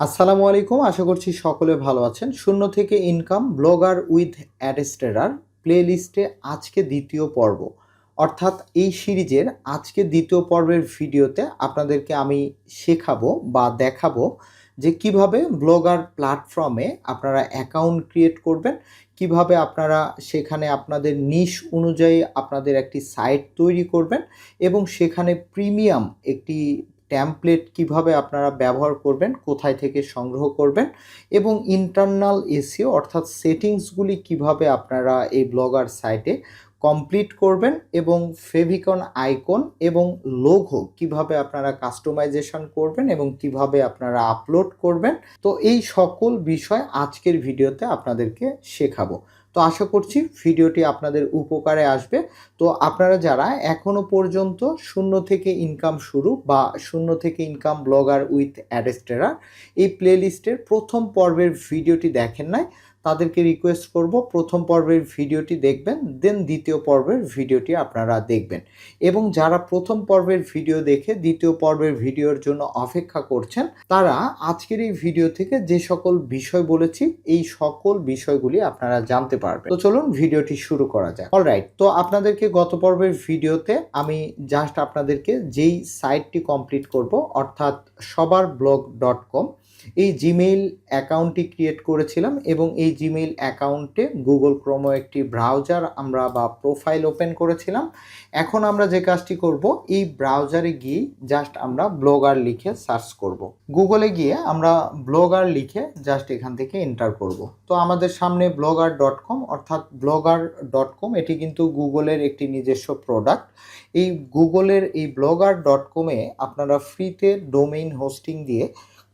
আসসালামু আলাইকুম, আশা করছি সকলে ভালো আছেন। শূন্য থেকে ইনকাম ব্লগার উইথ অ্যাডেস্টেরার প্লেলিস্টে আজকে দ্বিতীয় পর্ব। অর্থাৎ এই সিরিজের আজকে দ্বিতীয় পর্বের ভিডিওতে আপনাদেরকে আমি শেখাবো বা দেখাবো যে কীভাবে ব্লগার প্ল্যাটফর্মে আপনারা অ্যাকাউন্ট ক্রিয়েট করবেন, কীভাবে আপনারা সেখানে আপনাদের নিশ অনুযায়ী আপনাদের একটি সাইট তৈরি করবেন এবং সেখানে প্রিমিয়াম একটি ট্যাম্পলেট কীভাবে আপনারা ব্যবহার করবেন, কোথায় থেকে সংগ্রহ করবেন এবং ইন্টারনাল এসিও অর্থাৎ সেটিংসগুলি কীভাবে আপনারা এই ব্লগার সাইটে কমপ্লিট করবেন এবং ফেভিকন আইকন এবং লোগো কীভাবে আপনারা কাস্টমাইজেশন করবেন এবং কীভাবে আপনারা আপলোড করবেন। তো এই সকল বিষয় আজকের ভিডিওতে আপনাদেরকে শেখাবো। তো আশা করছি ভিডিওটি আপনাদের উপকারে আসবে। তো আপনারা যারা এখনও পর্যন্ত শূন্য থেকে ইনকাম শুরু বা শূন্য থেকে ইনকাম ব্লগার উইথ অ্যাডেস্টেরা এই প্লেলিস্টের প্রথম পর্বের ভিডিওটি দেখেন নাই তাদেরকে রিকোয়েস্ট করব, প্রথম পর্বের ভিডিওটি দেখবেন দেন দ্বিতীয় পর্বের ভিডিওটি আপনারা দেখবেন। এবং যারা প্রথম পর্বের ভিডিও দেখে দ্বিতীয় পর্বের ভিডিওর জন্য অপেক্ষা করছেন, তারা আজকের এই ভিডিও থেকে যে সকল বিষয় বলেছি, এই সকল বিষয়গুলি আপনারা জানতে পারবেন। তো চলুন ভিডিওটি শুরু করা যাক। অলরাইট তো আপনাদেরকে গত পর্বের ভিডিওতে আমি জাস্ট আপনাদেরকে যেই সাইটটি কমপ্লিট করব, অর্থাৎ সবার ব্লগ ডট কম এই জিমেইল অ্যাকাউন্টটি ক্রিয়েট করেছিলাম এবং এই জিমেইল অ্যাকাউন্টে গুগল ক্রোমো একটি ব্রাউজার আমরা বা প্রোফাইল ওপেন করেছিলাম। এখন আমরা যে কাজটি করব, এই ব্রাউজারে গিয়ে জাস্ট আমরা ব্লগার লিখে সার্চ করব। গুগলে গিয়ে আমরা ব্লগার লিখে জাস্ট এখান থেকে এন্টার করব। তো আমাদের সামনে ব্লগার ডট কম অর্থাৎ ব্লগার ডট কম এটি কিন্তু গুগলের একটি নিজস্ব প্রোডাক্ট এই গুগলের এই ব্লগার ডট কমে আপনারা ফ্রিতে ডোমেইন হোস্টিং দিয়ে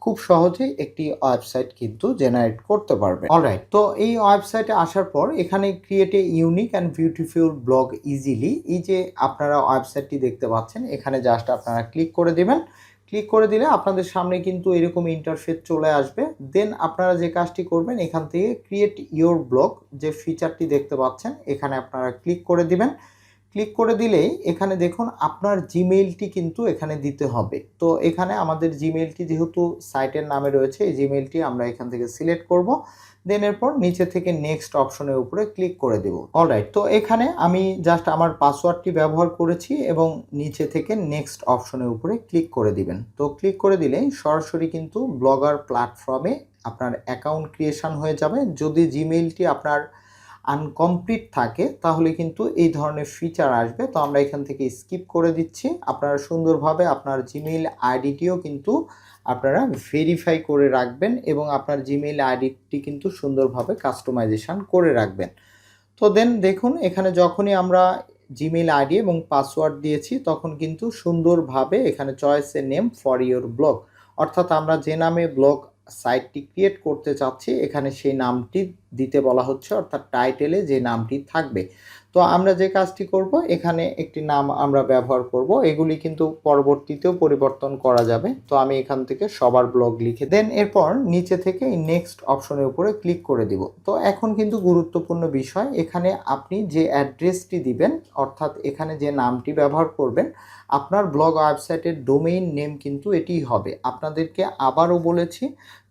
খুব সহজেই একটি ওয়েবসাইট কিন্তু জেনারেট করতে পারবে। অলরাইট তো এই ওয়েবসাইটে আসার পর এখানে create a unique and beautiful blog easily এই যে আপনারা ওয়েবসাইটটি দেখতে পাচ্ছেন, এখানে জাস্ট আপনারা ক্লিক করে দেবেন। ক্লিক করে দিলে আপনাদের সামনে কিন্তু এরকম ইন্টারফেস চলে আসবে। দেন আপনারা যে কাজটি করবেন, এখান থেকে ক্রিয়েট ইওর ব্লগ যে ফিচারটি দেখতে পাচ্ছেন, এখানে আপনারা ক্লিক করে দিবেন। ক্লিক করে দিলেই এখানে দেখুন আপনার জিমেইলটি কিন্তু এখানে দিতে হবে। তো এখানে আমাদের জিমেইলটি যেহেতু সাইটের নামে রয়েছে, এই জিমেইলটি আমরা এখান থেকে সিলেক্ট করব। দেন এরপর নিচে থেকে নেক্সট অপশনের উপরে ক্লিক করে দেব। অলরাইট তো এখানে আমি জাস্ট আমার পাসওয়ার্ডটি ব্যবহার করেছি এবং নিচে থেকে নেক্সট অপশনের উপরে ক্লিক করে দিবেন। তো ক্লিক করে দিলেই সরাসরি কিন্তু ব্লগার প্ল্যাটফর্মে আপনার অ্যাকাউন্ট ক্রিয়েশন হয়ে যাবে। যদি জিমেইলটি আপনার আনকমপ্লিট থাকে, তাহলে কিন্তু এই ধরনের ফিচার আসবে। তো আমরা এখান থেকে স্কিপ করে দিচ্ছি। আপনারা সুন্দরভাবে আপনার জিমেইল আইডিটিও কিন্তু আপনারা ভেরিফাই করে রাখবেন এবং আপনার জিমেইল আইডিটি কিন্তু সুন্দরভাবে কাস্টমাইজেশন করে রাখবেন। তো দেন দেখুন, এখানে যখনই আমরা জিমেইল আইডি এবং পাসওয়ার্ড দিয়েছি, তখন কিন্তু সুন্দরভাবে এখানে choice name for your blog অর্থাৎ আমরা যে নামে ব্লগ সাইটটি ক্রিয়েট করতে চাচ্ছি, এখানে সেই নামটি দিতে বলা হচ্ছে, অর্থাৎ টাইটেলে যে নামটি থাকবে। তো আমরা যে কাজটি করব, এখানে একটি নাম আমরা ব্যবহার করব। এগুলি কিন্তু পরবর্তীতেও পরিবর্তন করা যাবে। তো আমি এখান থেকে সবার ব্লগ লিখে দেন। এরপর নিচে থেকে নেক্সট অপশনের উপরে ক্লিক করে দিব। তো এখন কিন্তু গুরুত্বপূর্ণ বিষয়, এখানে আপনি যে অ্যাড্রেসটি দিবেন, অর্থাৎ এখানে যে নামটি ব্যবহার করবেন, আপনার ব্লগ ওয়েবসাইটের ডোমেইন নেম কিন্তু এটিই হবে। আপনাদেরকে আবারও বলেছি,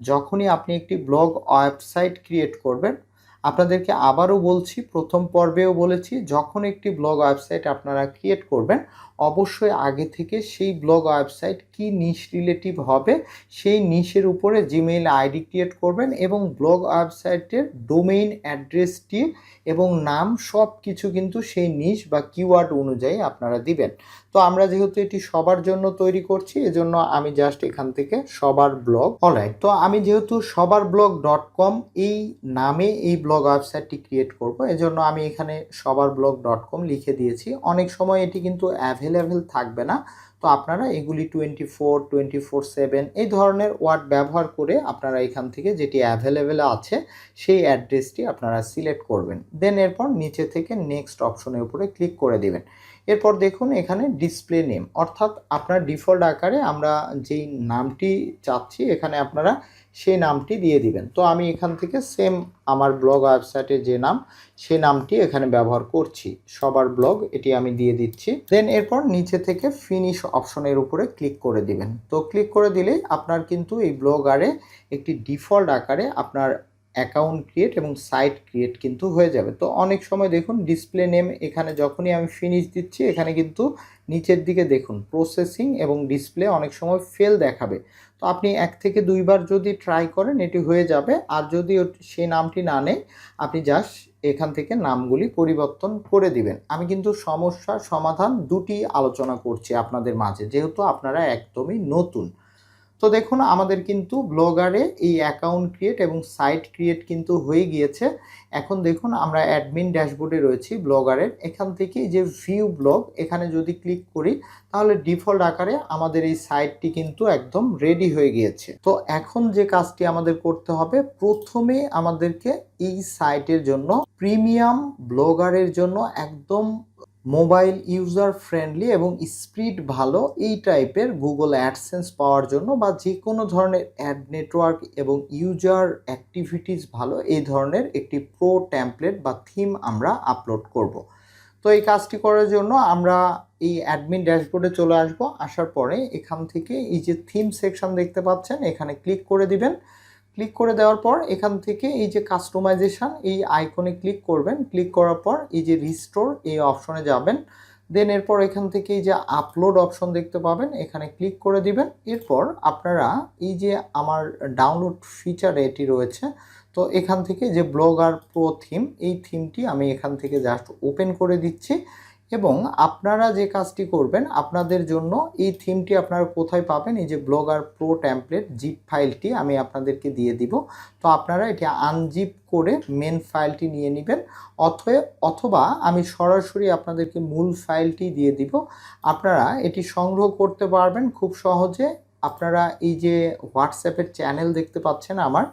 যখনই আপনি একটি ব্লগ ওয়েবসাইট ক্রিয়েট করবেন আপনাদেরকে আবারও বলছি প্রথম পর্বেও বলেছি যখন একটি ব্লগ ওয়েবসাইট আপনারা ক্রিয়েট করবেন অবশ্যই আগে থেকে সেই ব্লগ ওয়েবসাইট কি নিশ রিলেটিভ হবে, সেই নিশের উপরে জিমেইল আইডি ক্রিয়েট করবেন এবং ব্লগ ওয়েবসাইটের ডোমেইন অ্যাড্রেসটি এবং নাম সব কিছু কিন্তু সেই নিশ বা কিওয়ার্ড অনুযায়ী আপনারা দিবেন। তো আমরা যেহেতু এটি সবার জন্য তৈরি করছি, এজন্য আমি জাস্ট এখান থেকে সবার ব্লগ অলরাইট তো আমি যেহেতু সবার ব্লগ ডট কম এই নামে এই ব্লগ ওয়েবসাইটটি ক্রিয়েট করব, এজন্য আমি এখানে সবার ব্লগ ডট কম লিখে দিয়েছি। অনেক সময় এটি কিন্তু অ্যাভেলেবেল থাকবে না। তো আপনারা এগুলি twenty four twenty four seven এই ধরনের ওয়ার্ড ব্যবহার করে আপনারা এখান থেকে যেটি অ্যাভেলেবেল আছে, সেই অ্যাড্রেসটি আপনারা সিলেক্ট করবেন। দেন এরপর নিচে থেকে নেক্সট অপশনের উপরে ক্লিক করে দিবেন। এরপর দেখুন এখানে ডিসপ্লে নেম অর্থাৎ আপনার ডিফল্ট আকারে আমরা যেই নামটি চাচ্ছি, এখানে আপনারা সেই নামটি দিয়ে দিবেন। তো আমি এখান থেকে সেম আমার ব্লগ ওয়েবসাইটে যে নাম, সেই নামটি এখানে ব্যবহার করছি। সবার ব্লগ এটি আমি দিয়ে দিচ্ছি। দেন এরপর নিচে থেকে ফিনিশ অপশনের উপরে ক্লিক করে দিবেন। তো ক্লিক করে দিলেই আপনার কিন্তু এই ব্লগ আরে একটি ডিফল্ট আকারে আপনার অ্যাকাউন্ট ক্রিয়েট এবং সাইট ক্রিয়েট কিন্তু হয়ে যাবে। তো অনেক সময় দেখুন ডিসপ্লে নেম এখানে যখনই আমি ফিনিশ দিচ্ছি, এখানে কিন্তু নিচের দিকে দেখুন প্রসেসিং এবং ডিসপ্লে অনেক সময় ফেল দেখাবে। তো আপনি এক থেকে দুইবার যদি ট্রাই করেন, এটি হয়ে যাবে। আর যদি সেই নামটি না নেই, আপনি জাস্ট এখান থেকে নামগুলি পরিবর্তন করে দিবেন। আমি কিন্তু সমস্যার সমাধান দুটি আলোচনা করছি আপনাদের মাঝে, যেহেতু আপনারা একদমই নতুন। তো দেখুন, আমাদের কিন্তু ব্লগারে এই অ্যাকাউন্ট ক্রিয়েট এবং সাইট ক্রিয়েট কিন্তু হয়ে গিয়েছে। এখন দেখুন, আমরা অ্যাডমিন ড্যাশবোর্ডে রয়েছি ব্লগারের। এখান থেকে যে ভিউ ব্লগ এখানে যদি ক্লিক করি, তাহলে ডিফল্ট আকারে আমাদের এই সাইটটি কিন্তু একদম রেডি হয়ে গিয়েছে। তো এখন যে কাজটি আমাদের করতে হবে, প্রথমে আমাদেরকে এই সাইটের জন্য প্রিমিয়াম ব্লগারের জন্য একদম মোবাইল ইউজার ফ্রেন্ডলি এবং স্পিড ভালো এই টাইপের গুগল অ্যাডসেন্স পাওয়ার জন্য বা যে কোনো ধরনের অ্যাড নেটওয়ার্ক এবং ইউজার অ্যাক্টিভিটিস ভালো, এই ধরনের একটি প্রো ট্যাম্পলেট বা থিম আমরা আপলোড করব। তো এই কাজটি করার জন্য আমরা এই অ্যাডমিন ড্যাশবোর্ডে চলে আসব। আসার পরে এখান থেকে এই যে থিম সেকশন দেখতে পাচ্ছেন, এখানে ক্লিক করে দিবেন। ক্লিক করে দেওয়ার পর এখান থেকে এই যে কাস্টমাইজেশন এই আইকনে ক্লিক করবেন। ক্লিক করার পর এই যে রিস্টোর এই অপশনে যাবেন। দেন এরপর এখান থেকে এই যে আপলোড অপশন দেখতে পাবেন। এখানে ক্লিক করে দিবেন। এরপর আপনারা এই যে আমার ডাউনলোড ফিচার এটি রয়েছে, তো এখান থেকে যে ব্লগার প্রো থিম এই থিমটি আমি এখান থেকে জাস্ট ওপেন করে দিচ্ছি। এবং আপনারা যে কাজটি করবেন, আপনাদের জন্য এই থিমটি আপনারা কোথায় পাবেন? এই যে ব্লগার প্রো ট্যাম্পলেট জিপ ফাইলটি আমি আপনাদেরকে দিয়ে দিব। তো আপনারা এটি আনজিপ করে মেন ফাইলটি নিয়ে নেবেন, অথবা অথবা আমি সরাসরি আপনাদেরকে মূল ফাইলটি দিয়ে দিব। আপনারা এটি সংগ্রহ করতে পারবেন খুব সহজে। আপনারা এই যে হোয়াটসঅ্যাপের চ্যানেল দেখতে পাচ্ছেন আমার,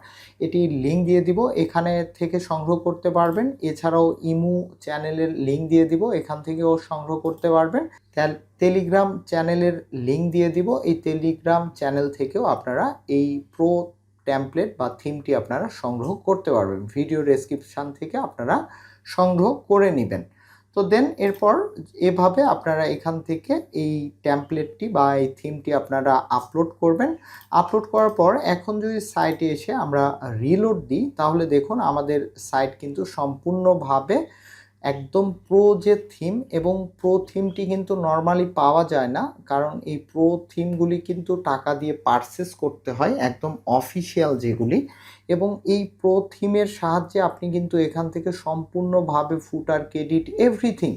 এটি লিঙ্ক দিয়ে দিব, এখানে থেকে সংগ্রহ করতে পারবেন। এছাড়াও ইমু চ্যানেলের লিঙ্ক দিয়ে দিব, এখান থেকেও সংগ্রহ করতে পারবেন। টেলিগ্রাম চ্যানেলের লিঙ্ক দিয়ে দিব, এই টেলিগ্রাম চ্যানেল থেকেও আপনারা এই প্রো ট্যাম্পলেট বা থিমটি আপনারা সংগ্রহ করতে পারবেন। ভিডিও ডেসক্রিপশান থেকে আপনারা সংগ্রহ করে নেবেন। তো দেন এরপর এভাবে আপনারা এখান থেকে এই ট্যাম্পলেটটি বা এই থিমটি আপনারা আপলোড করবেন। আপলোড করার পর এখন যদি সাইটে এসে আমরা রিলোড দিই, তাহলে দেখুন আমাদের সাইট কিন্তু সম্পূর্ণভাবে একদম প্রো যে থিম এবং প্রো থিমটি কিন্তু নর্মালি পাওয়া যায় না, কারণ এই প্রো থিমগুলি কিন্তু টাকা দিয়ে পারচেস করতে হয়, একদম অফিসিয়াল যেগুলি এবং এই প্রো থিমের সাহায্যে আপনি কিন্তু এখান থেকে সম্পূর্ণভাবে ফুটার ক্রেডিট এভরিথিং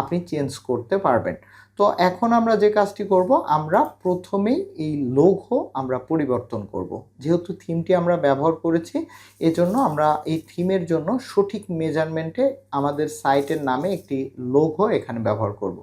আপনি চেঞ্জ করতে পারবেন। তো এখন আমরা যে কাজটি করব, আমরা প্রথমেই এই লঘু আমরা পরিবর্তন করব। যেহেতু থিমটি আমরা ব্যবহার করেছি, এজন্য আমরা এই থিমের জন্য সঠিক মেজারমেন্টে আমাদের সাইটের নামে একটি লোগো এখানে ব্যবহার করব।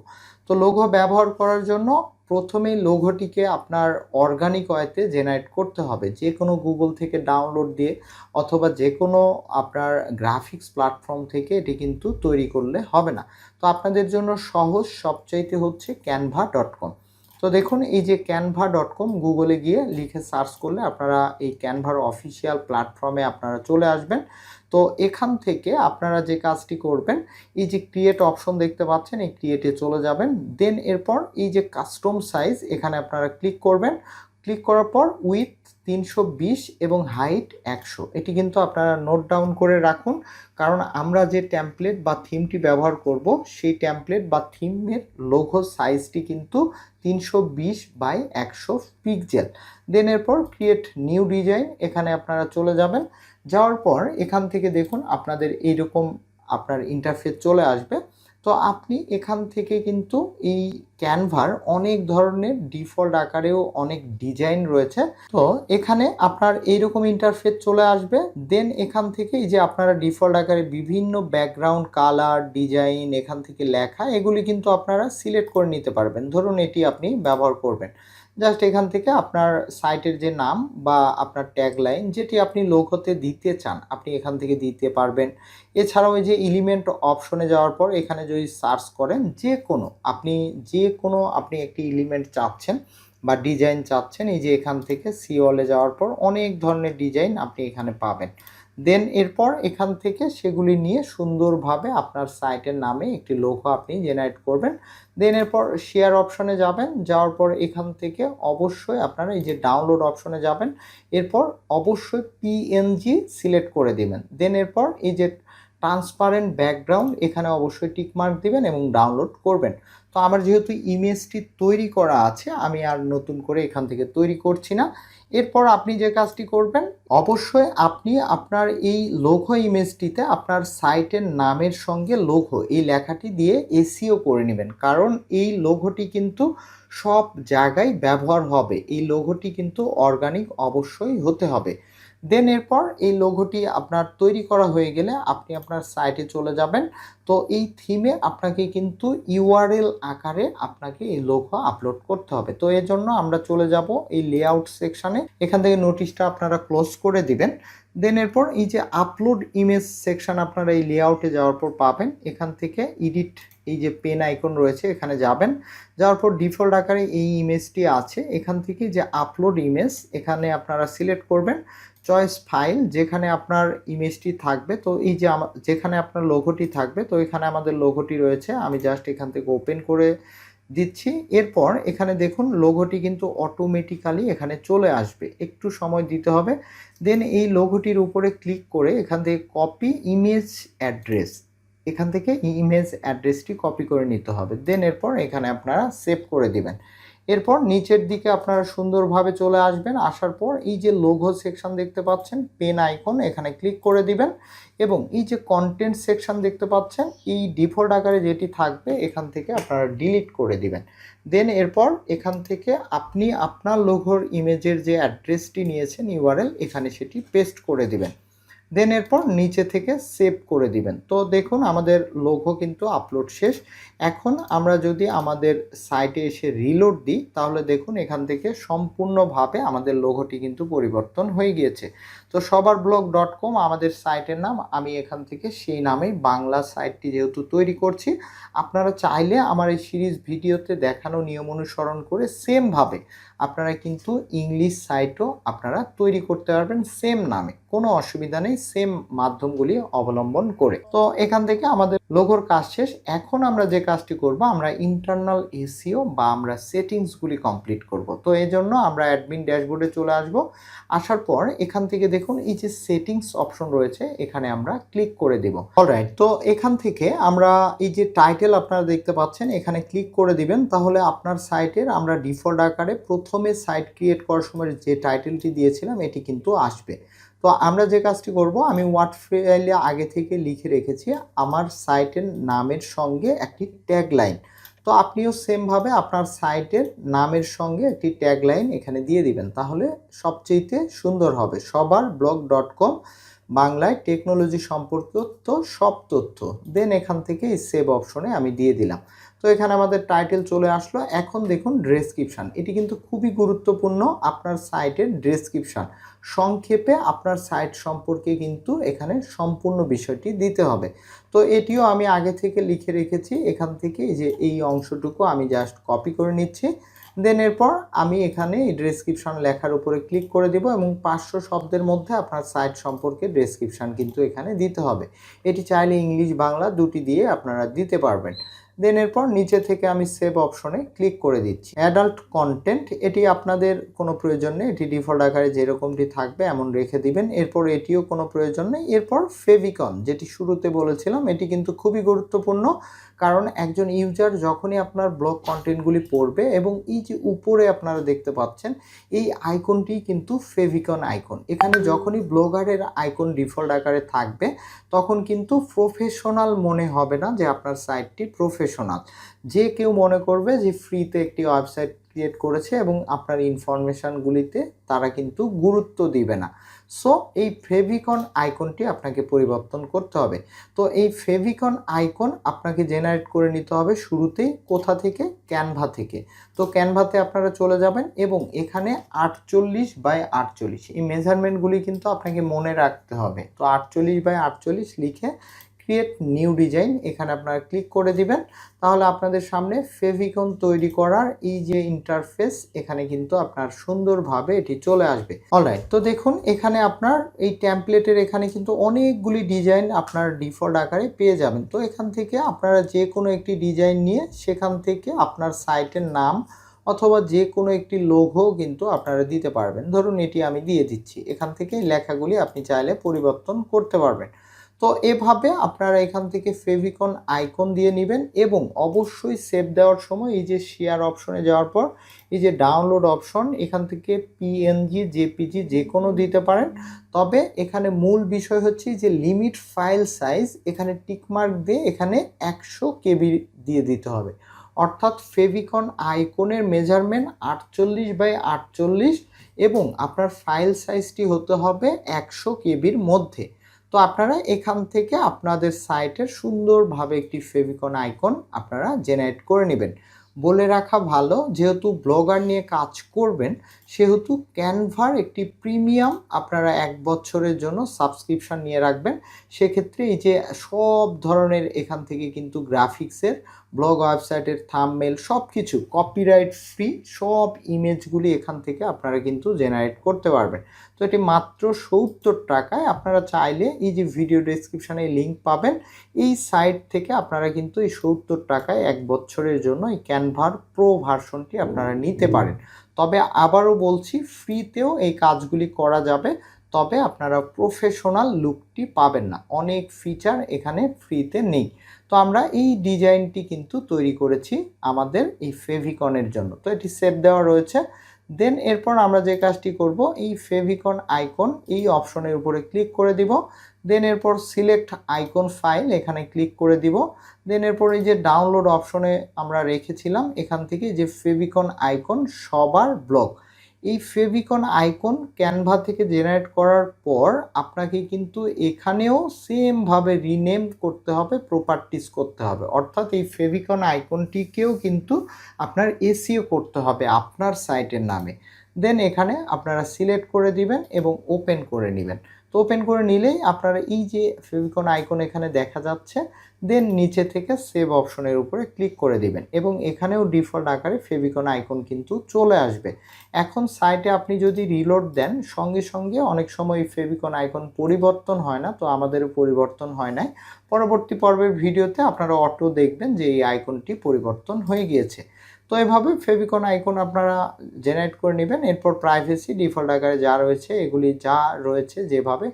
তো লোগো ব্যবহার করার জন্য প্রথমেই লোগোটিকে আপনার অর্গানিক ওয়েতে জেনারেট করতে হবে। যে কোনো গুগল থেকে ডাউনলোড দিয়ে অথবা যে কোনো আপনার গ্রাফিক্স প্ল্যাটফর্ম থেকে এটি কিন্তু তৈরি করলে হবে না। তো আপনাদের জন্য সহজ সবচাইতে হচ্ছে ক্যানভা ডট কম তো দেখুন, এই যে ক্যানভা ডট কম গুগলে গিয়ে লিখে সার্চ করলে আপনারা এই ক্যানভার অফিসিয়াল প্ল্যাটফর্মে আপনারা চলে আসবেন। তো এখান থেকে আপনারা যে কাজটি করবেন, এই যে ক্রিয়েট অপশন দেখতে পাচ্ছেন, এই ক্রিয়েটে চলে যাবেন। দেন এরপর এই যে কাস্টম সাইজ এখানে আপনারা ক্লিক করবেন। ক্লিক করার পর উইথ তিনশো বিশ এবং হাইট একশো। এটি কিন্তু আপনারা নোট ডাউন করে রাখুন, কারণ আমরা যে ট্যাম্পলেট বা থিমটি ব্যবহার করব, সেই ট্যাম্পলেট বা থিমের লোগো সাইজটি কিন্তু তিনশো বিশ বাই একশো পিক্সেল দেন এরপর ক্রিয়েট নিউ ডিজাইন এখানে আপনারা চলে যাবেন। যাওয়ার পর এখান থেকে দেখুন আপনাদের এইরকম আপনার ইন্টারফেস চলে আসবে। তো আপনি এখান থেকে কিন্তু এই ক্যানভার অনেক ধরনের ডিফল্ট আকারেও অনেক ডিজাইন রয়েছে। তো এখানে আপনার এইরকম ইন্টারফেস চলে আসবে। দেন এখান থেকে এই যে আপনারা ডিফল্ট আকারে বিভিন্ন ব্যাকগ্রাউন্ড কালার ডিজাইন এখান থেকে লেখা, এগুলি কিন্তু আপনারা সিলেক্ট করে নিতে পারবেন। ধরুন এটি আপনি ব্যবহার করবেন। জাস্ট এখান থেকে আপনার সাইটের যে নাম বা আপনার ট্যাগ লাইন যেটি আপনি লোগোতে দিতে চান, আপনি এখান থেকে দিতে পারবেন। এছাড়াও এই যে এলিমেন্ট অপশনে যাওয়ার পর এখানে যদি সার্চ করেন যে কোনো আপনি যে কোনো আপনি একটি এলিমেন্ট চাচ্ছেন বা ডিজাইন চাচ্ছেন, এই যে এখান থেকে সিওলে যাওয়ার পর অনেক ধরনের ডিজাইন আপনি এখানে পাবেন। দেন এরপর এখান থেকে সেগুলি নিয়ে সুন্দরভাবে আপনার সাইটের নামে একটি লোগো আপনি জেনারেট করবেন। দেন এরপর শেয়ার অপশনে যাবেন। যাওয়ার পর এখান থেকে অবশ্যই আপনারা এই যে ডাউনলোড অপশনে যাবেন। এরপর অবশ্যই পিএনজি সিলেক্ট করে দিবেন। দেন এরপর এই যে ট্রান্সপারেন্ট ব্যাকগ্রাউন্ড এখানে অবশ্যই টিকমার্ক দিবেন এবং ডাউনলোড করবেন। তো আমার যেহেতু ইমেজটি তৈরি করা আছে, আমি আর নতুন করে এখান থেকে তৈরি করছি না। এরপর আপনি যে কাজটি করবেন, অবশ্যই আপনি আপনার এই লোগো ইমেজটিতে আপনার সাইটের নামের সঙ্গে লোগো এই লেখাটি দিয়ে এসিও করে নেবেন। কারণ এই লোগোটি কিন্তু সব জায়গায় ব্যবহার হবে। এই লোগোটি কিন্তু অর্গানিক অবশ্যই হতে হবে। দেন এরপর এই লোগোটি আপনার তৈরি করা হয়ে গেলে আপনি আপনার সাইটে চলে যাবেন। তো এই থিমে আপনাকে কিন্তু ইউআরএল আকারে আপনাকে এই লোগো আপলোড করতে হবে। তো এর জন্য আমরা চলে যাব এই লেআউট সেকশানে এখান থেকে নোটিশটা আপনারা ক্লোজ করে দিবেন। দেন এরপর এই যে আপলোড ইমেজ সেকশন আপনারা এই লেআউটে যাওয়ার পর পাবেন। এখান থেকে এডিট এই যে পেন আইকন রয়েছে, এখানে যাবেন। যাওয়ার পর ডিফল্ট আকারে এই ইমেজটি আছে। এখান থেকে যে আপলোড ইমেজ এখানে আপনারা সিলেক্ট করবেন। চয়েস ফাইল যেখানে আপনার ইমেজটি থাকবে। তো এই যে যেখানে আপনার লোগোটি থাকবে, তো এখানে আমাদের লোগোটি রয়েছে। আমি জাস্ট এখান থেকে ওপেন করে দিচ্ছি। এরপর এখানে দেখুন লোগোটি কিন্তু অটোমেটিক্যালি এখানে চলে আসবে। একটু সময় দিতে হবে। দেন এই লোগোটির উপরে ক্লিক করে এখান থেকে কপি ইমেজ অ্যাড্রেস এখান থেকে ইমেজ অ্যাড্রেসটি কপি করে নিতে হবে। দেন এরপর এখানে আপনারা সেভ করে দিবেন। এরপর নিচের দিকে আপনারা সুন্দরভাবে চলে আসবেন। আসার পর এই যে লোগো সেকশন দেখতে পাচ্ছেন পেন আইকন এখানে ক্লিক করে দিবেন এবং এই যে কন্টেন্ট সেকশন দেখতে পাচ্ছেন, এই ডিফল্ট আকারে যেটি থাকবে, এখান থেকে আপনারা ডিলিট করে দিবেন। দেন এরপর এখান থেকে আপনি আপনার লোগোর ইমেজের যে অ্যাড্রেসটি নিয়েছেন ইউআরএল এখানে সেটি পেস্ট করে দিবেন। দেন এরপর নিচে থেকে সেভ করে দিবেন। তো দেখুন, আমাদের লোগো কিন্তু আপলোড শেষ। এখন আমরা যদি আমাদের সাইটে এসে রিলোড দিই, তাহলে দেখুন এখান থেকে সম্পূর্ণভাবে আমাদের লোগোটি কিন্তু পরিবর্তন হয়ে গিয়েছে। তো সবার ব্লগ ডট কম আমাদের সাইটের নাম, আমি এখান থেকে সেই নামেই বাংলা সাইটটি যেহেতু তৈরি করছি, আপনারা চাইলে আমার এই সিরিজ ভিডিওতে দেখানো নিয়ম অনুসরণ করে সেমভাবে আপনারা কিন্তু ইংলিশ সাইটও আপনারা তৈরি করতে পারবেন সেম নামে। কোনো অসুবিধা নেই সেম মাধ্যমগুলি অবলম্বন করে। তো এখান থেকে আমাদের লোগোর কাজ শেষ। এখন আমরা যে কাজটি করব, আমরা ইন্টারনাল এসিও বা আমরা সেটিংসগুলি কমপ্লিট করব। তো এই জন্য আমরা অ্যাডমিন ড্যাশবোর্ডে চলে আসব। আসার পর এখান থেকে দেখুন, এই যে সেটিংস অপশন রয়েছে, এখানে আমরা ক্লিক করে দেব। অলরাইট তো এখান থেকে আমরা এই যে টাইটেল আপনারা দেখতে পাচ্ছেন, এখানে ক্লিক করে দিবেন। তাহলে আপনার সাইটের আমরা ডিফল্ট আকারে প্রথমে সাইট ক্রিয়েট করার সময় যে টাইটেলটি দিয়েছিলাম, এটি কিন্তু আসবে। তো আমরা যে কাজটি করব, আমি ওয়ার্ড ফাইলে আগে থেকে লিখে রেখেছি, আমার সাইটের নামের সঙ্গে একটি ট্যাগ লাইন তো আপনিও সেমভাবে আপনার সাইটের নামের সঙ্গে একটি ট্যাগ লাইন এখানে দিয়ে দিবেন, তাহলে সবচেয়েতে সুন্দর হবে। সবার ব্লগ ডট কম বাংলায় টেকনোলজি সম্পর্কিত সব তথ্য। দেন এখান থেকে সেভ অপশনে আমি দিয়ে দিলাম। তো এখানে আমাদের টাইটেল চলে আসলো, এখন দেখুন ডেসক্রিপশান এটি কিন্তু খুবই গুরুত্বপূর্ণ আপনার সাইটের ডেসক্রিপশান সংক্ষেপে আপনার সাইট সম্পর্কে কিন্তু এখানে সম্পূর্ণ বিষয়টি দিতে হবে। তো এটিও আমি আগে থেকে লিখে রেখেছি, এখান থেকে যে এই অংশটুকু আমি জাস্ট কপি করে নিচ্ছি। দেন এরপর আমি এখানে এই ডেসক্রিপশন লেখার উপরে ক্লিক করে দেব এবং পাঁচশো শব্দের মধ্যে আপনার সাইট সম্পর্কে ডেসক্রিপশন কিন্তু এখানে দিতে হবে। এটি চাইলে ইংলিশ, বাংলা দুটি দিয়ে আপনারা দিতে পারবেন। দেন এরপর নিচে থেকে আমি সেভ অপশনে ক্লিক করে দিচ্ছি। অ্যাডাল্ট কন্টেন্ট এটি আপনাদের কোনো প্রয়োজন নেই। এটি ডিফল্ট আকারে যেরকমটি থাকবে এমন রেখে দিবেন। এরপর এটিও কোনো প্রয়োজন নেই। এরপর ফেভিকন যেটি শুরুতে বলেছিলাম, এটি কিন্তু খুবই গুরুত্বপূর্ণ। কারণ একজন ইউজার যখনই আপনার ব্লগ কন্টেন্টগুলি পড়বে এবং এই যে উপরে আপনারা দেখতে পাচ্ছেন, এই আইকনটি কিন্তু ফেভিকন আইকন এখানে যখনই ব্লগারের আইকন ডিফল্ট আকারে থাকবে, তখন কিন্তু প্রফেশনাল মনে হবে না যে আপনার সাইটটি প্রফেশনাল যে কেউ মনে করবে যে ফ্রিতে একটি ওয়েবসাইট ক্রিয়েট করেছে এবং আপনার ইনফরমেশানগুলিতে তারা কিন্তু গুরুত্ব দিবে না। সো এই ফেভিকন আইকনটি আপনাকে পরিবর্তন করতে হবে। তো এই ফেভিকন আইকন আপনাকে জেনারেট করে নিতে হবে শুরুতেই কোথা থেকে? ক্যানভা থেকে। তো ক্যানভাতে আপনারা চলে যাবেন এবং এখানে আটচল্লিশ বাই আটচল্লিশ। এই মেজারমেন্টগুলি কিন্তু আপনাকে মনে রাখতে হবে। তো আটচল্লিশ বাই আটচল্লিশ লিখে ক্রিয়েট নিউ ডিজাইন এখানে আপনারা ক্লিক করে দিবেন। তাহলে আপনাদের সামনে ফেভিকন তৈরি করার এই যে ইন্টারফেস এখানে কিন্তু আপনার সুন্দরভাবে এটি চলে আসবে। অলরাইট তো দেখুন, এখানে আপনার এই ট্যাম্পলেটের এখানে কিন্তু অনেকগুলি ডিজাইন আপনার ডিফল্ট আকারে পেয়ে যাবেন। তো এখান থেকে আপনারা যে কোনো একটি ডিজাইন নিয়ে সেখান থেকে আপনার সাইটের নাম অথবা যে কোনো একটি লোগো কিন্তু আপনারা দিতে পারবেন। ধরুন, এটি আমি দিয়ে দিচ্ছি। এখান থেকে লেখাগুলি আপনি চাইলে পরিবর্তন করতে পারবেন। তো এভাবে আপনারা এখান থেকে ফেভিকন আইকন দিয়ে নেবেন এবং অবশ্যই সেভ দেওয়ার সময় এই যে শেয়ার অপশনে যাওয়ার পর এই যে ডাউনলোড অপশন এখান থেকে পিএনজি জেপিজি যে কোনো দিতে পারেন। তবে এখানে মূল বিষয় হচ্ছে যে লিমিট ফাইল সাইজ এখানে টিকমার্ক দিয়ে এখানে একশো কেবি দিয়ে দিতে হবে। অর্থাৎ ফেভিকন আইকনের মেজারমেন্ট আটচল্লিশ বাই আটচল্লিশ এবং আপনার ফাইল সাইজটি হতে হবে একশো কেবির মধ্যে। তো আপনারা এখান থেকে আপনাদের সাইটের সুন্দরভাবে একটি ফেভিকন আইকন আপনারা জেনারেট করে নেবেন। বলে রাখা ভালো, যেহেতু ব্লগার নিয়ে কাজ করবেন, সেহেতু ক্যানভার একটি প্রিমিয়াম আপনারা এক বছরের জন্য সাবস্ক্রিপশান নিয়ে রাখবেন। সেক্ষেত্রে এই যে সব ধরনের এখান থেকে কিন্তু গ্রাফিক্সের ব্লগ ওয়েবসাইটের থামমেল সব কিছু কপিরাইট ফ্রি সব ইমেজগুলি এখান থেকে আপনারা কিন্তু জেনারেট করতে পারবেন। তো এটি মাত্র সত্তর টাকায় আপনারা চাইলে এই যে ভিডিও ডেসক্রিপশানে লিঙ্ক পাবেন, এই সাইট থেকে আপনারা কিন্তু এই সত্তর টাকায় এক বছরের জন্য এই ক্যানভার প্রো ভার্সনটি আপনারা নিতে পারেন। তবে আবারও বলছি ফ্রিতেও এই কাজগুলি করা যাবে, তবে আপনারা প্রফেশনাল লুকটি পাবেন না। অনেক ফিচার এখানে ফ্রিতে নেই। তো আমরা এই ডিজাইনটি কিন্তু তৈরি করেছি আমাদের এই ফেভিকনের জন্য। তো এটি সেভ দেওয়া রয়েছে। দেন এরপর আমরা যে কাজটি করব, এই ফেভিকন আইকন এই অপশনের উপরে ক্লিক করে দিব। দেন এরপর সিলেক্ট আইকন ফাইল এখানে ক্লিক করে দিব। দেন এরপর এই যে ডাউনলোড অপশনে আমরা রেখেছিলাম, এখান থেকে যে ফেভিকন আইকন সবার ব্লক এই ফেভিকন আইকন ক্যানভা থেকে জেনারেট করার পর আপনাকে কিন্তু এখানেও সেমভাবে রিনেম করতে হবে প্রপার্টিস করতে হবে। অর্থাৎ এই ফেভিকন আইকনটিকেও কিন্তু আপনার এসিও করতে হবে আপনার সাইটের নামে। দেন এখানে আপনারা সিলেক্ট করে দিবেন এবং ওপেন করে নেবেন। ওপেন করে নিলেই আপনারা এই যে ফেভিকন আইকন এখানে দেখা যাচ্ছে দেন নিচে থেকে সেভ অপশনের উপরে ক্লিক করে দিবেন এবং এখানেও ডিফল্ট আকারে ফেভিকন আইকন কিন্তু চলে আসবে। এখন সাইটে আপনি যদি রিলোড দেন, সঙ্গে সঙ্গে অনেক সময় ফেভিকন আইকন পরিবর্তন হয় না, তো আমাদেরও পরিবর্তন হয় নাই। পরবর্তী পর্বের ভিডিওতে আপনারা অটো দেখবেন যে এই আইকনটি পরিবর্তন হয়ে গিয়েছে। তো এভাবে ফেভিকন, আইকন আপনারা জেনারেট করে নেবেন। এরপর প্রাইভেসি ডিফল্ট আকারে যা রয়েছে, এগুলি যা রয়েছে যেভাবে।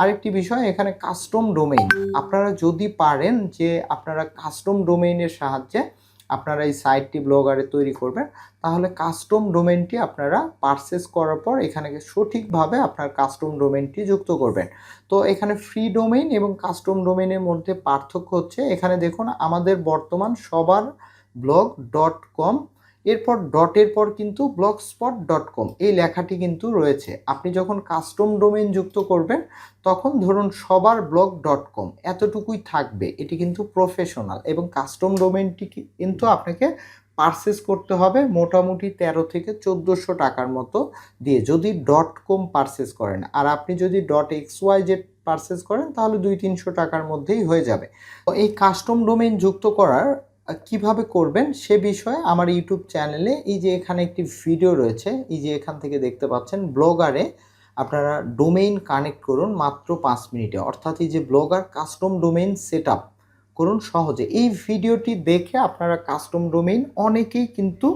আরেকটি বিষয়, এখানে কাস্টম ডোমেইন আপনারা যদি পারেন যে আপনারা কাস্টম ডোমেইনের সাহায্যে আপনারা এই সাইটটি ব্লগারে তৈরি করবেন, তাহলে কাস্টম ডোমেনটি আপনারা পারচেস করার পর এখানে সঠিকভাবে আপনার কাস্টম ডোমেনটি যুক্ত করবেন। তো এখানে ফ্রি ডোমেইন এবং কাস্টম ডোমেইনের মধ্যে পার্থক্য হচ্ছে, এখানে দেখুন আমাদের বর্তমান সবার ব্লগ ডট কম এরপর ডটের পর কিন্তু ব্লগ স্পট ডট কম এই লেখাটি কিন্তু রয়েছে। আপনি যখন কাস্টম ডোমেন যুক্ত করবেন, তখন ধরুন সবার ব্লগ ডট কম এতটুকুই থাকবে। এটি কিন্তু প্রফেশনাল এবং কাস্টম ডোমেনটি কিন্তু আপনাকে পারচেস করতে হবে মোটামুটি তেরো থেকে চোদ্দোশো টাকার মতো দিয়ে, যদি ডট কম পারচেস করেন। আর আপনি যদি dot X Y Z purchase করেন, তাহলে দুই তিনশো টাকার মধ্যেই হয়ে যাবে। তো এই কাস্টম ডোমেন যুক্ত করার কীভাবে করবেন সে বিষয়ে আমার ইউটিউব চ্যানেলে এই যে এখানে একটি ভিডিও রয়েছে, এই যে এখান থেকে দেখতে পাচ্ছেন ব্লগারে আপনারা ডোমেইন কানেক্ট করুন মাত্র পাঁচ মিনিটে। অর্থাৎ এই যে blogger custom domain set up করুন সহজে। এই ভিডিওটি দেখে আপনারা কাস্টম ডোমেইন অনেকেই কিন্তু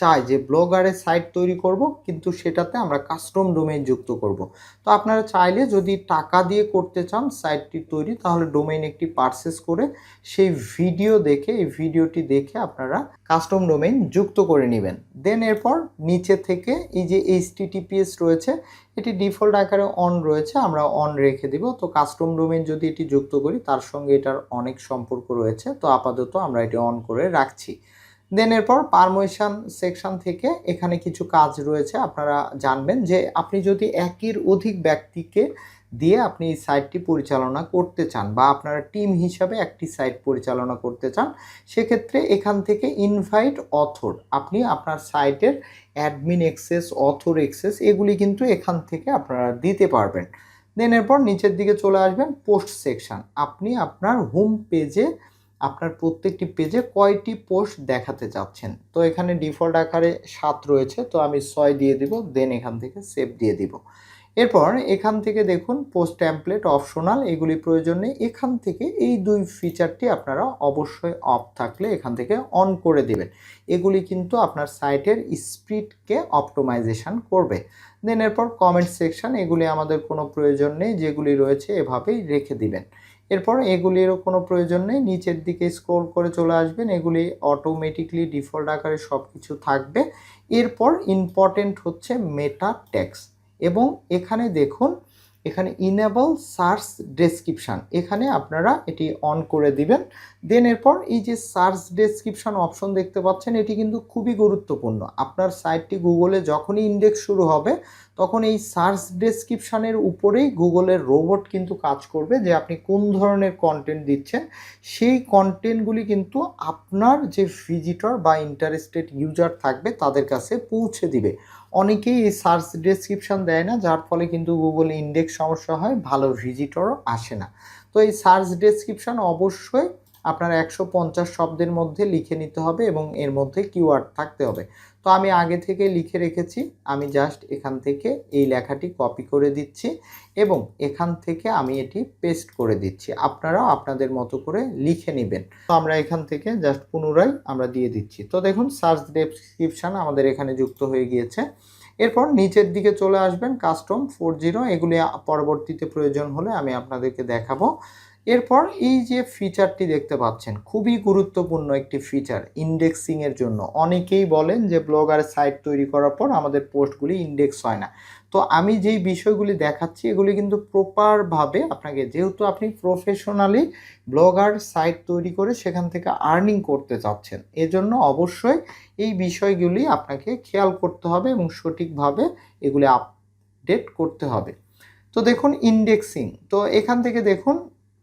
চায় যে ব্লগারের সাইট তৈরি করব, কিন্তু সেটাতে আমরা কাস্টম ডোমেইন যুক্ত করব। তো আপনারা চাইলে যদি টাকা দিয়ে করতে চান সাইটটি তৈরি, তাহলে ডোমেইন একটি পারচেস করে সেই ভিডিও দেখে, এই ভিডিওটি দেখে আপনারা কাস্টম ডোমেইন যুক্ত করে নেবেন। দেন এরপর নিচে থেকে এই যে এইচটিটিপিএস রয়েছে এটি ডিফল্ট আকারে অন রয়েছে, আমরা অন রেখে দিব। তো কাস্টম ডোমেন যদি এটি যুক্ত করি, তার সঙ্গে এটার অনেক সম্পর্ক রয়েছে। তো আপাতত আমরা এটি অন করে রাখছি। দেন এরপর পারমিশন সেকশন থেকে এখানে কিছু কাজ রয়েছে। আপনারা জানবেন যে আপনি যদি একের অধিক ব্যক্তিকে দিয়ে আপনি এই সাইটটি পরিচালনা করতে চান বা আপনারা টিম হিসাবে একটি সাইট পরিচালনা করতে চান, সেক্ষেত্রে এখান থেকে ইনভাইট অথর আপনি আপনার সাইটের অ্যাডমিন এক্সেস অথর এক্সেস এগুলি কিন্তু এখান থেকে আপনারা দিতে পারবেন। দেন এরপর নিচের দিকে চলে আসবেন পোস্ট সেকশন আপনি আপনার হোম পেজে আপনার প্রত্যেকটি পেজে কয়টি পোস্ট দেখাতে চাচ্ছেন। তো এখানে ডিফল্ট আকারে সাত রয়েছে, তো আমি ছয় দিয়ে দিব দেন এখান থেকে সেভ দিয়ে দিব। এরপর এখান থেকে দেখুন পোস্ট ট্যাম্পলেট অপশনাল এগুলি প্রয়োজন নেই। এখান থেকে এই দুই ফিচারটি আপনারা অবশ্যই অফ থাকলে এখান থেকে অন করে দেবেন। এগুলি কিন্তু আপনার সাইটের স্পিডকে অপটোমাইজেশন করবে। দেন এরপর কমেন্ট সেকশন এগুলি আমাদের কোনো প্রয়োজন নেই, যেগুলি রয়েছে এভাবেই রেখে দিবেন। এরপর এগুলিরও কোনো প্রয়োজন নেই, নিচের দিকে স্ক্রল করে চলে আসবেন, এগুলি অটোমেটিকলি ডিফল্ট আকারে সব কিছু থাকবে। এরপর ইম্পর্টেন্ট হচ্ছে মেটা ট্যাক্স এবং এখানে দেখুন, এখানে ইনেবল সার্চ ডেসক্রিপশান এখানে আপনারা এটি অন করে দিবেন। দেন এরপর এই যে সার্চ ডেসক্রিপশান অপশন দেখতে পাচ্ছেন, এটি কিন্তু খুবই গুরুত্বপূর্ণ। আপনার সাইটটি গুগলে যখনই ইন্ডেক্স শুরু হবে, তখন এই সার্চ ডেসক্রিপশানের উপরেই গুগলের রোবট কিন্তু কাজ করবে যে আপনি কোন ধরনের কন্টেন্ট দিচ্ছেন। সেই কন্টেন্টগুলি কিন্তু আপনার যে ভিজিটর বা ইন্টারেস্টেড ইউজার থাকবে, তাদের কাছে পৌঁছে দিবে। অনেকেই এই সার্চ ডেসক্রিপশন দেয় না, যার ফলে কিন্তু গুগল ইন্ডেক্স সমস্যা হয়, ভালো ভিজিটরও আসে না। তো এই সার্চ ডেসক্রিপশন অবশ্যই আপনার একশো পঞ্চাশ শব্দের মধ্যে লিখে নিতে হবে এবং এর মধ্যে কিওয়ার্ড থাকতে হবে। তো আমি আগে থেকে লিখে রেখেছি, আমি জাস্ট এখান থেকে এই লেখাটি কপি করে দিচ্ছি এবং এখান থেকে আমি এটি পেস্ট করে দিচ্ছি। আপনারাও আপনাদের মতো করে লিখে নেবেন। তো আমরা এখান থেকে জাস্ট পুনরায় আমরা দিয়ে দিচ্ছি। তো দেখুন সার্চ ডেসক্রিপশান আমাদের এখানে যুক্ত হয়ে গিয়েছে। এরপর নিচের দিকে চলে আসবেন কাস্টম ফোর জিরো এগুলি পরবর্তীতে প্রয়োজন হলে আমি আপনাদেরকে দেখাবো। এরপর এই যে ফিচারটি দেখতে পাচ্ছেন, খুবই গুরুত্বপূর্ণ একটি ফিচার ইন্ডেক্সিংয়ের জন্য। অনেকেই বলেন যে ব্লগার সাইট তৈরি করার পর আমাদের পোস্টগুলি ইন্ডেক্স হয় না। তো আমি যেই বিষয়গুলি দেখাচ্ছি, এগুলি কিন্তু প্রপারভাবে আপনাকে, যেহেতু আপনি প্রফেশনালি ব্লগার সাইট তৈরি করে সেখান থেকে আর্নিং করতে চাচ্ছেন, এজন্য অবশ্যই এই বিষয়গুলি আপনাকে খেয়াল করতে হবে এবং সঠিকভাবে এগুলি আপডেট করতে হবে। তো দেখুন ইন্ডেক্সিং তো এখান থেকে দেখুন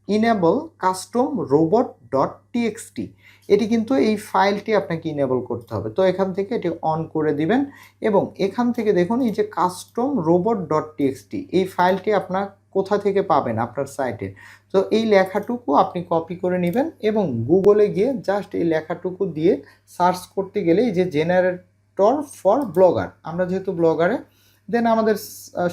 enable custom robot dot TXT এটি কিন্তু এই ফাইলটি আপনাকে ইনেবল করতে হবে। তো এখান থেকে এটি অন করে দিবেন এবং এখান থেকে দেখুন এই যে কাস্টম রোবট ডট টিএক্সটি এই ফাইলটি আপনার কোথা থেকে পাবেন? আপনার সাইটে তো এই লেখাটুকু আপনি কপি করে নেবেন এবং গুগলে গিয়ে জাস্ট এই লেখাটুকু দিয়ে সার্চ করতে গেলে এই যে জেনারেটর ফর ব্লগার আমরা যেহেতু ব্লগারে দেন আমাদের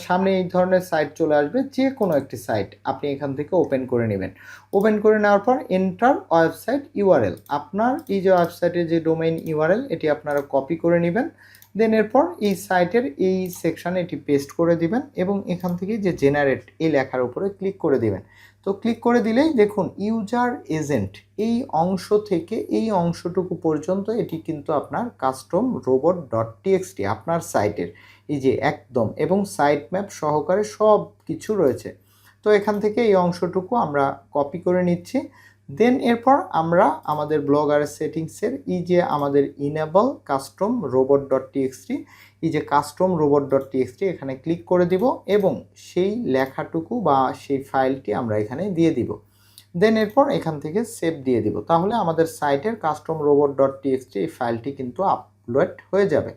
সামনে এই ধরনের সাইট চলে আসবে যে কোনো একটি সাইট আপনি এখান থেকে ওপেন করে নেবেন। ওপেন করে নেওয়ার পর এন্টার ওয়েবসাইট ইউআরএল আপনার এই যে ওয়েবসাইটের যে ডোমেইন ইউআরএল এটি আপনারা কপি করে নেবেন। দেন এরপর এই সাইটের এই সেকশানে এটি পেস্ট করে দিবেন এবং এখান থেকে যে জেনারেট এই লেখার উপরে ক্লিক করে দিবেন। তো ক্লিক করে দিলেই দেখুন ইউজার এজেন্ট এই অংশ থেকে এই অংশটুকু পর্যন্ত এটি কিন্তু আপনার কাস্টম রোবট ডট টিএক্সটি আপনার সাইটের এই যে একদম, এবং সাইট ম্যাপ সহকারে সব কিছু রয়েছে। তো এখান থেকে এই অংশটুকু আমরা কপি করে নিচ্ছি। দেন এরপর আমরা আমাদের ব্লগার সেটিংসের এই যে আমাদের enable custom robot dot TXT এই যে কাস্টম রোবট ডট টিএক্সটি এখানে ক্লিক করে দিব এবং সেই লেখাটুকু বা সেই ফাইলটি আমরা এখানে দিয়ে দিব। দেন এরপর এখান থেকে সেভ দিয়ে দিব। তাহলে আমাদের সাইটের কাস্টম রোবট ডট টিএক্সটি এই ফাইলটি কিন্তু আপলোড হয়ে যাবে।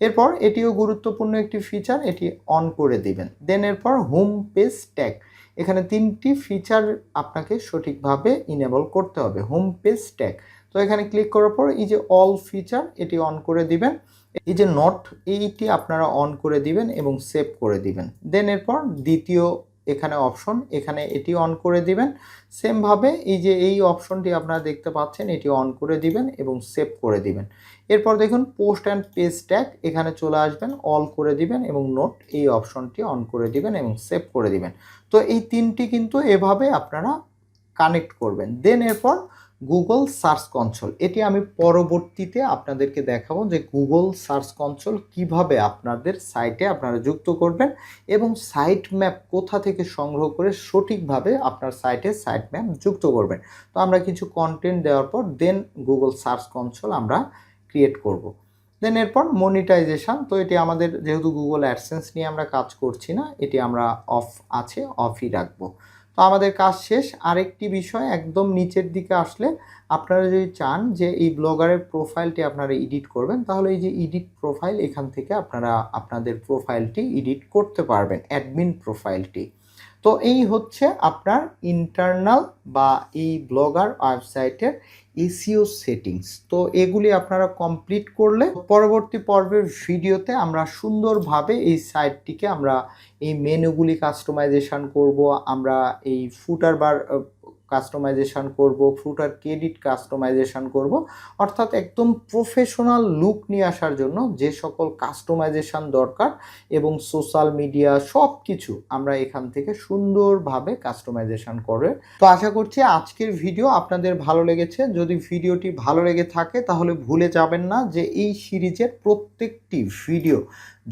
এরপর এটিও গুরুত্বপূর্ণ একটি ফিচার এটি অন করে দিবেন। দেন এরপর হোম পেজ ট্যাগ এখানে তিনটি ফিচার আপনাকে সঠিকভাবে ইনেবল করতে হবে হোম পেজ ট্যাগ তো এখানে ক্লিক করার পর এই যে অল ফিচার এটি অন করে দিবেন। এই যে নট এইটি আপনারা অন করে দিবেন এবং সেভ করে দিবেন। দেন এরপর দ্বিতীয় এখানে অপশন এখানে এটি অন করে দিবেন। সেমভাবে এই যে এই অপশনটি আপনারা দেখতে পাচ্ছেন, এটি অন করে দিবেন এবং সেভ করে দিবেন। এরপর দেখুন পোস্ট অ্যান্ড পেজ ট্যাগ এখানে চলে আসবেন অল করে দিবেন এবং নোট এই অপশনটি অন করে দিবেন এবং সেভ করে দিবেন। তো এই তিনটি কিন্তু এভাবে আপনারা কানেক্ট করবেন। দেন এরপর গুগল সার্চ কনসোল এটি আমি পরবর্তীতে আপনাদেরকে দেখাবো যে গুগল সার্চ কনসোল কীভাবে আপনাদের সাইটে আপনারা যুক্ত করবেন এবং সাইট ম্যাপ কোথা থেকে সংগ্রহ করে সঠিকভাবে আপনার সাইটে সাইট ম্যাপ যুক্ত করবেন। তো আমরা কিছু কন্টেন্ট দেওয়ার পর দেন গুগল সার্চ কনসোল আমরা ক্রিয়েট করব। দেন এরপর মনিটাইজেশন তো এটি আমাদের যেহেতু গুগল অ্যাডসেন্স নিয়ে আমরা কাজ করছি না, এটি আমরা অফ আছে অফই রাখব। তো আমাদের কাজ শেষ। আরেকটি বিষয় একদম নিচের দিকে আসলে আপনারা যদি চান যে এই ব্লগারের প্রোফাইলটি আপনারা এডিট করবেন, তাহলে এই যে এডিট প্রোফাইল এখান থেকে আপনারা আপনাদের প্রোফাইলটি এডিট করতে পারবেন অ্যাডমিন প্রোফাইলটি তো এই হচ্ছে আপনার ইন্টারনাল বা এই ব্লগার ওয়েবসাইটের এসিও সেটিংস। তো এগুলি আপনারা কমপ্লিট করলে পরবর্তী পর্বের ভিডিওতে আমরা সুন্দরভাবে এই সাইটটিকে আমরা এই মেনুগুলি কাস্টমাইজেশান করব, আমরা এই ফুটার বার কাস্টমাইজেশন করব ফুটার ক্রেডিট কাস্টমাইজেশান করব। অর্থাৎ একদম প্রফেশনাল লুক নিয়ে আসার জন্য যে সকল কাস্টমাইজেশন দরকার এবং সোশ্যাল মিডিয়া সব কিছু আমরা এখান থেকে সুন্দরভাবে কাস্টমাইজেশন করে। তো আশা করছি আজকের ভিডিও আপনাদের ভালো লেগেছে। যদি ভিডিওটি ভালো লেগে থাকে তাহলে ভুলে যাবেন না যে এই সিরিজের প্রত্যেকটি ভিডিও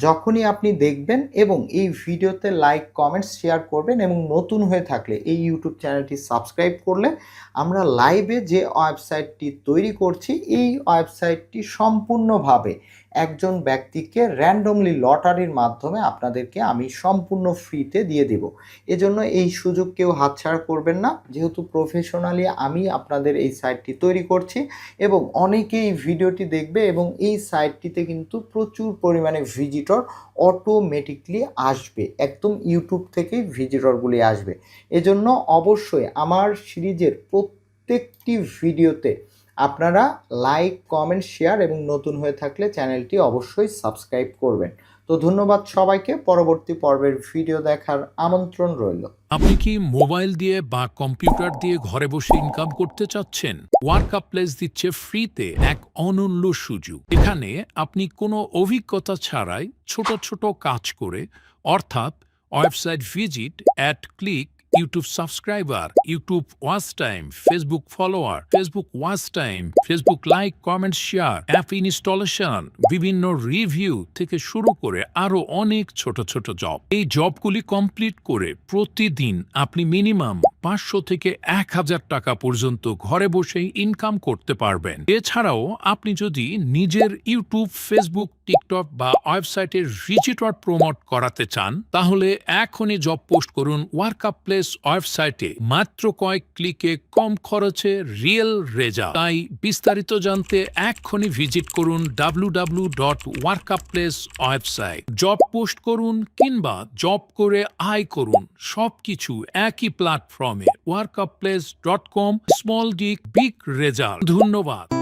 যখনই আপনি দেখবেন এবং এই ভিডিওতে লাইক কমেন্টস শেয়ার করবেন এবং নতুন হয়ে থাকলে এই ইউটিউব চ্যানেলটি সাবস্ক্রাইব করলে আমরা লাইভে যে ওয়েবসাইটটি তৈরি করছি, এই ওয়েবসাইটটি সম্পূর্ণভাবে একজন ব্যক্তিকে র্যান্ডমলি লটারির মাধ্যমে আপনাদেরকে আমি সম্পূর্ণ ফ্রিতে দিয়ে দেব। এজন্য এই সুযোগ কেউ হাতছাড়া করবেন না। যেহেতু প্রফেশনালি আমি আপনাদের এই সাইটটি তৈরি করছি এবং অনেকেই ভিডিওটি দেখবে এবং এই সাইটটিতে কিন্তু প্রচুর পরিমাণে ভিজিটর অটোমেটিকলি আসবে। একদম ইউটিউব থেকেই ভিজিটরগুলি আসবে। এজন্য অবশ্যই আমার সিরিজের প্রত্যেকটি ভিডিওতে আপনারা লাইক কমেন্ট শেয়ার এবং নতুন হয়ে থাকলে চ্যানেলটি অবশ্যই সাবস্ক্রাইব করবেন। তো ধন্যবাদ সবাইকে, পরবর্তী পর্বের ভিডিও দেখার আমন্ত্রণ রইল। আপনি কি মোবাইল দিয়ে বা কম্পিউটার দিয়ে ঘরে বসে ইনকাম করতে চাচ্ছেন? ওয়ার্কআপ প্লেস দিচ্ছে ফ্রিতে এক অনন্য সুযোগ। এখানে আপনি কোনো অভিজ্ঞতা ছাড়াই ছোট ছোট কাজ করে, অর্থাৎ website visit ad click YouTube subscriber, YouTube watch time, Facebook follower, Facebook watch time, Facebook like, comment, share, app installation, বিভিন্ন রিভিউ থেকে শুরু করে আরও অনেক ছোট ছোট জব। এই জবগুলি কমপ্লিট করে প্রতিদিন আপনি মিনিমাম পাঁচশো থেকে এক হাজার টাকা পর্যন্ত ঘরে বসেই ইনকাম করতে পারবেন। এছাড়াও আপনি যদি নিজের ইউটিউব ফেসবুক টিকটক বা ওয়েবসাইটের ভিজিটর প্রমোট করাতে চান, তাহলে এখনই জব পোস্ট করুন ওয়ার্কআপ প্লেস ওয়েবসাইটে। মাত্র কয়েক ক্লিকে কম খরচে রিয়েল রেজা তাই বিস্তারিত জানতে এক্ষুনি ভিজিট করুন W W dot workup place website job post করুন কিংবা জব করে আয় করুন। সবকিছু একই প্ল্যাটফর্মে workup place dot com small deal big result ধন্যবাদ